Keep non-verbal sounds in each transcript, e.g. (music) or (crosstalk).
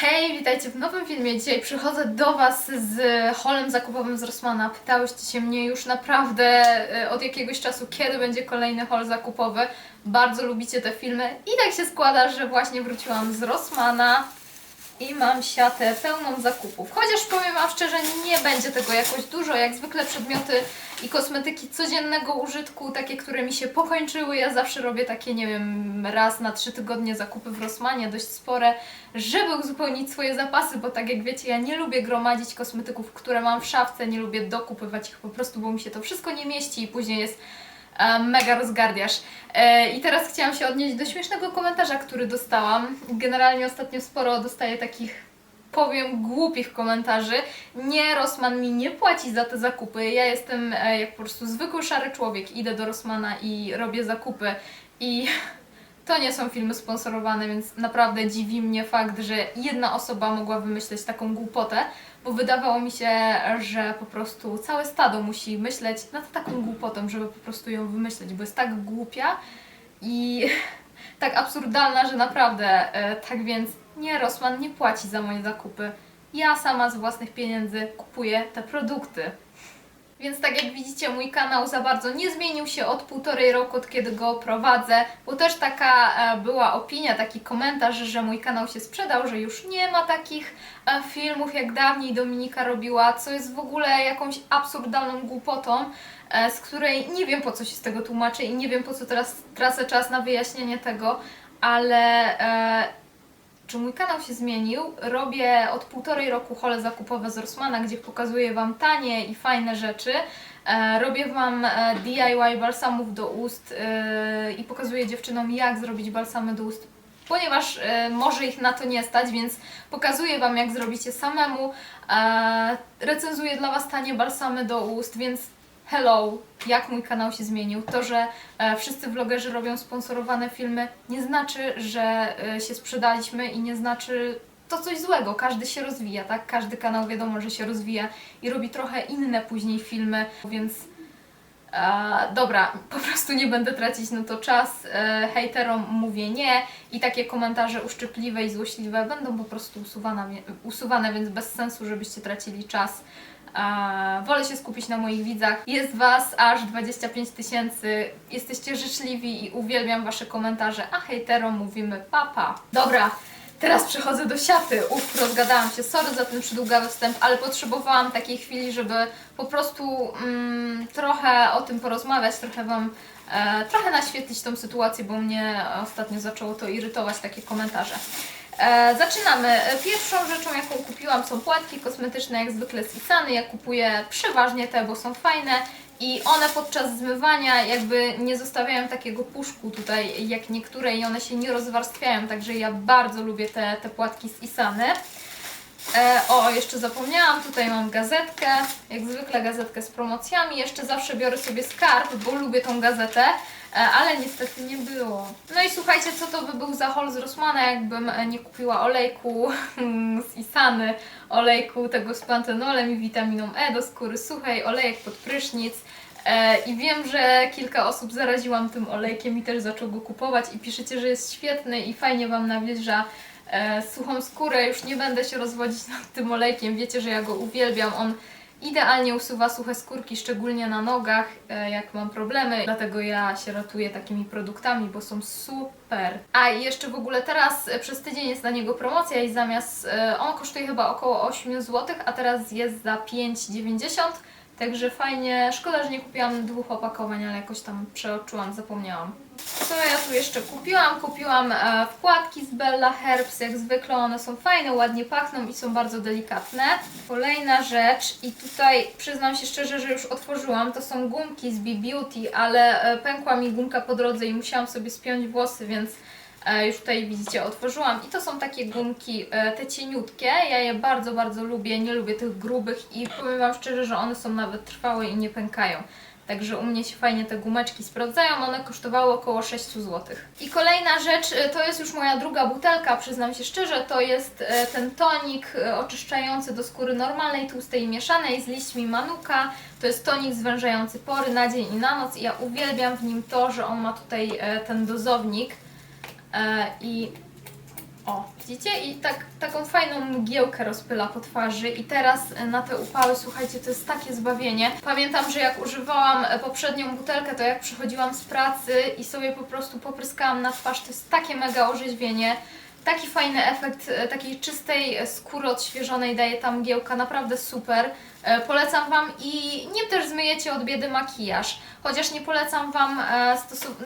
Hej, witajcie w nowym filmie. Dzisiaj przychodzę do Was z holem zakupowym z Rossmana. Pytałyście się mnie już naprawdę e, od jakiegoś czasu, kiedy będzie kolejny hol zakupowy. Bardzo lubicie te filmy i tak się składa, że właśnie wróciłam z Rossmana i mam siatę pełną zakupów. Chociaż powiem Wam szczerze, nie będzie tego jakoś dużo. Jak zwykle przedmioty i kosmetyki codziennego użytku, takie, które mi się pokończyły. Ja zawsze robię takie, nie wiem, raz na trzy tygodnie zakupy w Rossmanie, dość spore, żeby uzupełnić swoje zapasy, bo tak jak wiecie, ja nie lubię gromadzić kosmetyków, które mam w szafce, nie lubię dokupywać ich po prostu, bo mi się to wszystko nie mieści i później jest mega rozgardiasz. E, I teraz chciałam się odnieść do śmiesznego komentarza, który dostałam. Generalnie ostatnio sporo dostaję takich powiem, głupich komentarzy. Nie, Rossmann mi nie płaci za te zakupy. Ja jestem e, jak po prostu zwykły szary człowiek. Idę do Rossmana i robię zakupy. I (laughs) to nie są filmy sponsorowane, więc naprawdę dziwi mnie fakt, że jedna osoba mogła wymyśleć taką głupotę, bo wydawało mi się, że po prostu całe stado musi myśleć nad taką głupotą, żeby po prostu ją wymyśleć, bo jest tak głupia i (laughs) tak absurdalna, że naprawdę. E, tak więc nie, Rossmann nie płaci za moje zakupy. Ja sama z własnych pieniędzy kupuję te produkty. Więc tak jak widzicie, mój kanał za bardzo nie zmienił się od półtorej roku, od kiedy go prowadzę, bo też taka e, była opinia, taki komentarz, że mój kanał się sprzedał, że już nie ma takich e, filmów jak dawniej Dominika robiła, co jest w ogóle jakąś absurdalną głupotą, e, z której nie wiem po co się z tego tłumaczę i nie wiem po co teraz tracę czas na wyjaśnienie tego, ale czy mój kanał się zmienił. Robię od półtorej roku hole zakupowe z Rossmana, gdzie pokazuję Wam tanie i fajne rzeczy. E, robię Wam e, DIY balsamów do ust e, i pokazuję dziewczynom, jak zrobić balsamy do ust. Ponieważ e, może ich na to nie stać, więc pokazuję Wam, jak zrobić je samemu. E, recenzuję dla Was tanie balsamy do ust, więc hello, jak mój kanał się zmienił. To, że e, wszyscy vlogerzy robią sponsorowane filmy, nie znaczy, że e, się sprzedaliśmy i nie znaczy to coś złego. Każdy się rozwija, tak? Każdy kanał wiadomo, że się rozwija i robi trochę inne później filmy, więc e, dobra, po prostu nie będę tracić na to czas. E, hejterom mówię nie i takie komentarze uszczypliwe i złośliwe będą po prostu usuwane, usuwane więc bez sensu, żebyście tracili czas. A, wolę się skupić na moich widzach. Jest Was aż 25 tysięcy. Jesteście życzliwi i uwielbiam Wasze komentarze, a hejterom mówimy papa. Dobra, teraz przechodzę do siaty. Uff, rozgadałam się. Sorry za ten przydługawy wstęp, ale potrzebowałam takiej chwili, żeby po prostu mm, trochę o tym porozmawiać, trochę Wam e, trochę naświetlić tą sytuację, bo mnie ostatnio zaczęło to irytować, takie komentarze. E, zaczynamy. E, Pierwszą rzeczą, jaką kupiłam są płatki kosmetyczne, jak zwykle z Isany. Ja kupuję przeważnie te, bo są fajne i one podczas zmywania jakby nie zostawiają takiego puszku tutaj jak niektóre i one się nie rozwarstwiają, także ja bardzo lubię te, te płatki z Isany. E, o, jeszcze zapomniałam, tutaj mam gazetkę, jak zwykle gazetkę z promocjami. Jeszcze zawsze biorę sobie skarb, bo lubię tą gazetę, ale niestety nie było. No i słuchajcie, co to by był za haul z Rossmana, jakbym e, nie kupiła olejku (laughs) z Isany, olejku tego z pantenolem i witaminą E do skóry suchej, olejek pod prysznic. E, I wiem, że kilka osób zaraziłam tym olejkiem i też zaczął go kupować i piszecie, że jest świetny i fajnie Wam nawilża e, suchą skórę. Już nie będę się rozwodzić nad tym olejkiem. Wiecie, że ja go uwielbiam. On idealnie usuwa suche skórki, szczególnie na nogach, e, jak mam problemy. Dlatego ja się ratuję takimi produktami, bo są super. A i jeszcze w ogóle teraz e, przez tydzień jest na niego promocja i zamiast... E, on kosztuje chyba około 8 zł, a teraz jest za 5,90 Także fajnie, szkoda, że nie kupiłam dwóch opakowań, ale jakoś tam przeoczyłam, zapomniałam. Co ja tu jeszcze kupiłam? Kupiłam e, wkładki z Bella Herbs, jak zwykle one są fajne, ładnie pachną i są bardzo delikatne. Kolejna rzecz i tutaj przyznam się szczerze, że już otworzyłam, to są gumki z B-Beauty, ale e, pękła mi gumka po drodze i musiałam sobie spiąć włosy, więc e, już tutaj widzicie, otworzyłam. I to są takie gumki, te cieniutkie. Ja je bardzo, bardzo lubię. Nie lubię tych grubych i powiem Wam szczerze, że one są nawet trwałe i nie pękają. Także u mnie się fajnie te gumeczki sprawdzają. One kosztowały około 6 zł. I kolejna rzecz, e, to jest już moja druga butelka, przyznam się szczerze, to jest e, ten tonik e, oczyszczający do skóry normalnej, tłustej i mieszanej z liśćmi manuka. To jest tonik zwężający pory na dzień i na noc i ja uwielbiam w nim to, że on ma tutaj ten dozownik. I O, widzicie? I tak, taką fajną mgiełkę rozpyla po twarzy i teraz e, na te upały, słuchajcie, to jest takie zbawienie. Pamiętam, że jak używałam e, poprzednią butelkę, to jak przychodziłam z pracy i sobie po prostu popryskałam na twarz, to jest takie mega orzeźwienie. Taki fajny efekt e, takiej czystej skóry odświeżonej daje ta mgiełka, naprawdę super. E, Polecam Wam i nim też zmyjecie od biedy makijaż. Chociaż nie polecam Wam e,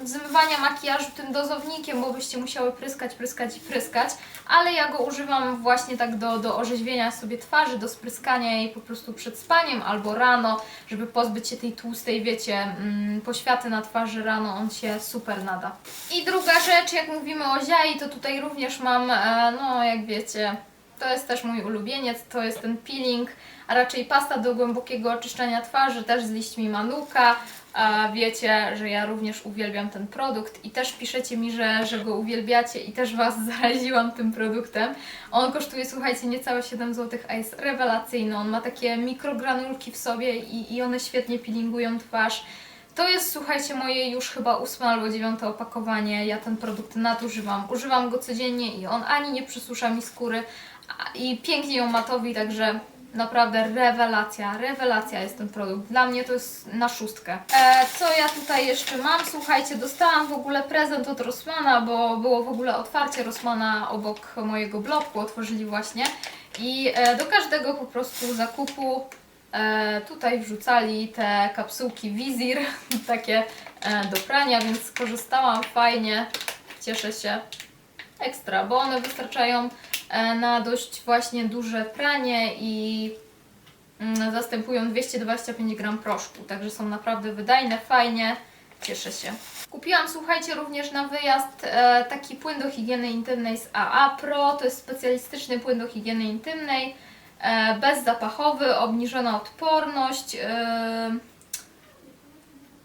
zmywania makijażu tym dozownikiem, bo byście musiały pryskać, pryskać i pryskać. Ale ja go używam właśnie tak do, do orzeźwienia sobie twarzy, do spryskania jej po prostu przed spaniem albo rano, żeby pozbyć się tej tłustej, wiecie, mm, poświaty na twarzy rano. On się super nada. I druga rzecz, jak mówimy o ziai, to tutaj również mam, e, no jak wiecie, to jest też mój ulubieniec, to jest ten peeling, a raczej pasta do głębokiego oczyszczania twarzy, też z liśćmi manuka. A wiecie, że ja również uwielbiam ten produkt i też piszecie mi, że, że go uwielbiacie i też Was (laughs) zaraziłam tym produktem. On kosztuje, słuchajcie, niecałe 7 zł, a jest rewelacyjny. On ma takie mikrogranulki w sobie i, i one świetnie peelingują twarz. To jest, słuchajcie, moje już chyba ósme albo dziewiąte opakowanie. Ja ten produkt nadużywam. Używam go codziennie i on ani nie przysusza mi skóry i pięknie ją matowi, także naprawdę rewelacja, rewelacja jest ten produkt. Dla mnie to jest na szóstkę. E, co ja tutaj jeszcze mam? Słuchajcie, dostałam w ogóle prezent od Rossmana, bo było w ogóle otwarcie Rossmana obok mojego bloku, otworzyli właśnie. I e, do każdego po prostu zakupu e, tutaj wrzucali te kapsułki Wizir, (laughs) takie e, do prania, więc skorzystałam fajnie. Cieszę się ekstra, bo one wystarczają na dość właśnie duże pranie i mm, zastępują 225 gram proszku, także są naprawdę wydajne, fajnie, cieszę się. Kupiłam, słuchajcie, również na wyjazd e, taki płyn do higieny intymnej z AA Pro, to jest specjalistyczny płyn do higieny intymnej, e, bezzapachowy, obniżona odporność e,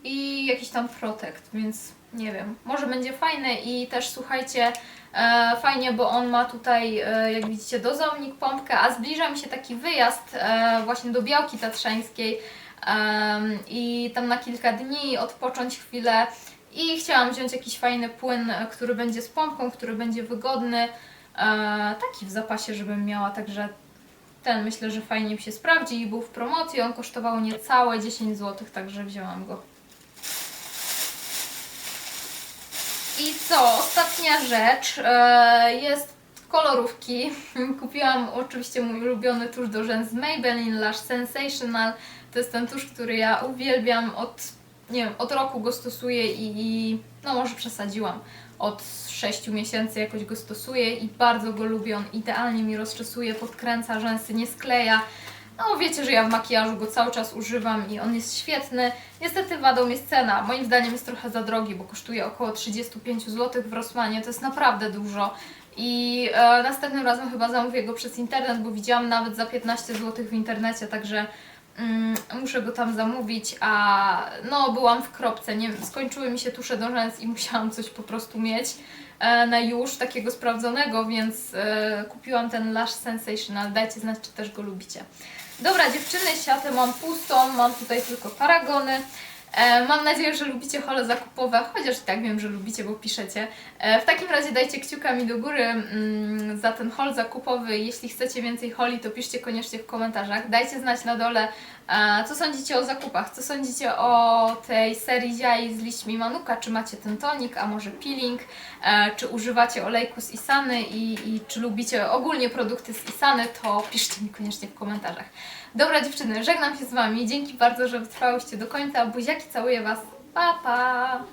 i jakiś tam protekt, więc nie wiem, może będzie fajny i też słuchajcie, e, fajnie, bo on ma tutaj, e, jak widzicie, dozownik, pompkę, a zbliża mi się taki wyjazd e, właśnie do Białki Tatrzańskiej em, i tam na kilka dni odpocząć chwilę. I chciałam wziąć jakiś fajny płyn, e, który będzie z pompką, który będzie wygodny, e, taki w zapasie, żebym miała, także ten myślę, że fajnie mi się sprawdzi i był w promocji, on kosztował niecałe 10 zł, także wzięłam go. I co? Ostatnia rzecz e, jest kolorówki. (laughs) Kupiłam oczywiście mój ulubiony tusz do rzęs z Maybelline Lash Sensational. To jest ten tusz, który ja uwielbiam od, nie wiem, od roku go stosuję i, i no może przesadziłam. Od 6 miesięcy jakoś go stosuję i bardzo go lubię. On idealnie mi rozczesuje, podkręca rzęsy, nie skleja. No wiecie, że ja w makijażu go cały czas używam i on jest świetny. Niestety wadą jest cena. Moim zdaniem jest trochę za drogi, bo kosztuje około 35 zł w Rossmanie. To jest naprawdę dużo. I e, następnym razem chyba zamówię go przez internet, bo widziałam nawet za 15 zł w internecie, także mm, muszę go tam zamówić, a no byłam w kropce, nie skończyły mi się tusze do rzęs i (laughs) musiałam coś po prostu mieć e, na już takiego sprawdzonego, więc e, kupiłam ten Lash Sensational. Dajcie znać, czy też go lubicie. Dobra dziewczyny, siatę mam pustą, mam tutaj tylko paragony. E, mam nadzieję, że lubicie hole zakupowe, chociaż i tak wiem, że lubicie, bo piszecie. E, w takim razie dajcie kciuka mi do góry mm, za ten hol zakupowy. Jeśli chcecie więcej holi, to piszcie koniecznie w komentarzach. Dajcie znać na dole, co sądzicie o zakupach, co sądzicie o tej serii ziai z liśćmi manuka, czy macie ten tonik, a może peeling, e, czy używacie olejku z Isany i, i czy lubicie ogólnie produkty z Isany, to piszcie mi koniecznie w komentarzach. Dobra dziewczyny, żegnam się z Wami. Dzięki bardzo, że wytrwałyście do końca. Buziaki, całuję Was. Pa, pa!